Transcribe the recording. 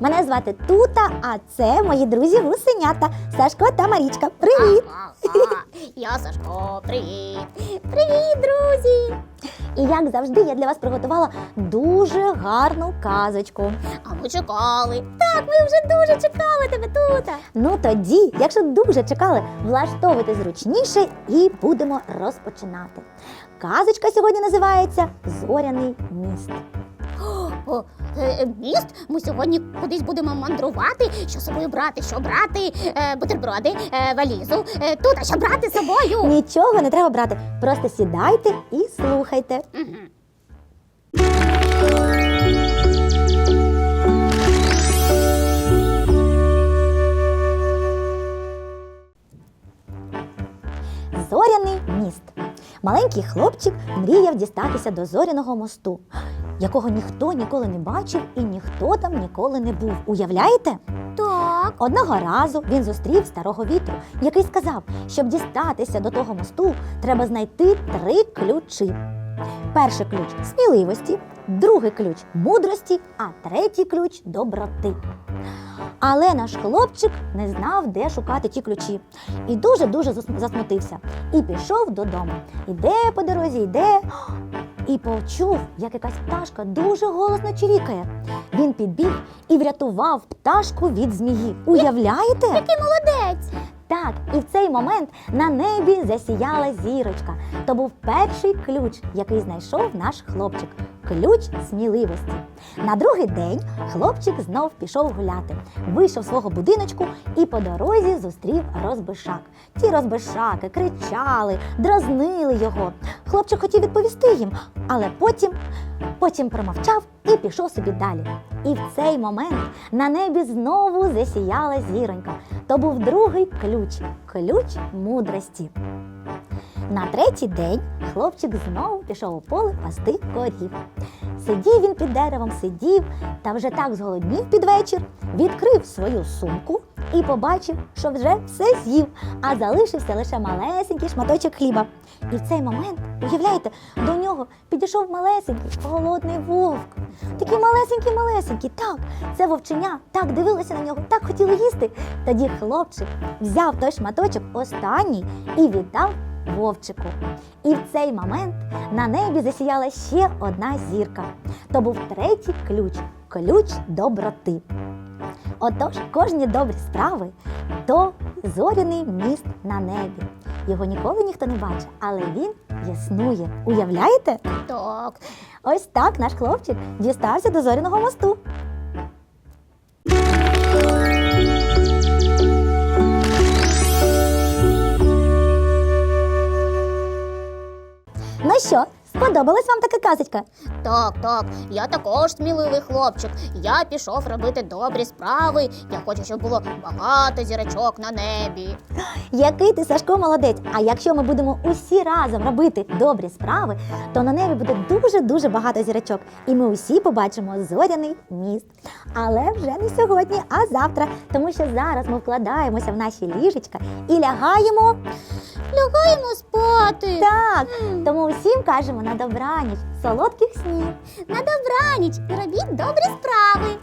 Мене звати Тута, а це мої друзі гусенята Сашко та Марічка. Привіт! Я Сашко, привіт. Привіт, друзі! І як завжди, я для вас приготувала дуже гарну казочку. Чекали. Так, ми вже дуже чекали тебе, Тута. Ну тоді, якщо дуже чекали, влаштовуйте зручніше і будемо розпочинати. Казочка сьогодні називається Зоряний міст. О, е, е, міст. Ми сьогодні кудись будемо мандрувати. Що з собою брати? Що брати? Е, бутерброди, е, валізу. Е, тут, а що брати з собою? Нічого не треба брати, просто сідайте і слухайте. Мгм. Маленький хлопчик мріяв дістатися до зоряного мосту, якого ніхто ніколи не бачив і ніхто там ніколи не був. Уявляєте? Так. Одного разу він зустрів старого вітру, який сказав, щоб дістатися до того мосту, треба знайти три ключі. Перший ключ сміливості, другий ключ мудрості, а третій ключ доброти. Але наш хлопчик не знав, де шукати ті ключі, і дуже-дуже засмутився. І пішов додому. Іде по дорозі, йде. І почув, як якась пташка дуже голосно чирікає. Він підбіг і врятував пташку від змії. Уявляєте? Який молодець. Так, і в цей момент на небі засіяла зірочка. То був перший ключ, який знайшов наш хлопчик. Ключ сміливості. На другий день хлопчик знов пішов гуляти, вийшов з свого будиночку і по дорозі зустрів розбишак. Ті розбишаки кричали, дразнили його. Хлопчик хотів відповісти їм, але потім, потім промовчав і пішов собі далі. І в цей момент на небі знову засіяла зіронька. То був другий ключ ключ мудрості. На третій день хлопчик знову пішов у поле пасти корів. Сидів він під деревом, сидів та вже так зголоднів під вечір, відкрив свою сумку і побачив, що вже все з'їв, а залишився лише малесенький шматочок хліба. І в цей момент, уявляєте, до нього підійшов малесенький голодний вовк. Такий малесенький, малесенький. Так, це вовченя так дивилося на нього, так хотіли їсти. Тоді хлопчик взяв той шматочок останній і віддав вовчику. І в цей момент на небі засіяла ще одна зірка. То був третій ключ ключ доброти. Отож, кожні добрі справи то зоряний міст на небі. Його ніколи ніхто не бачить, але він існує. Уявляєте? Так. Ось так наш хлопчик дістався до зоряного мосту. Ну що, сподобалась вам така казочка? Так, так, я також сміливий хлопчик. Я пішов робити добрі справи. Я хочу, щоб було багато зірочок на небі. Який ти, Сашко, молодець. А якщо ми будемо усі разом робити добрі справи, то на небі буде дуже-дуже багато зірочок. І ми усі побачимо зоряний міст. Але вже не сьогодні, а завтра. Тому що зараз ми вкладаємося в наші ліжечка і лягаємо лягаємо спати. Так, тому усім кажемо на добраніч, солодких снів. На добраніч і робіть добрі справи.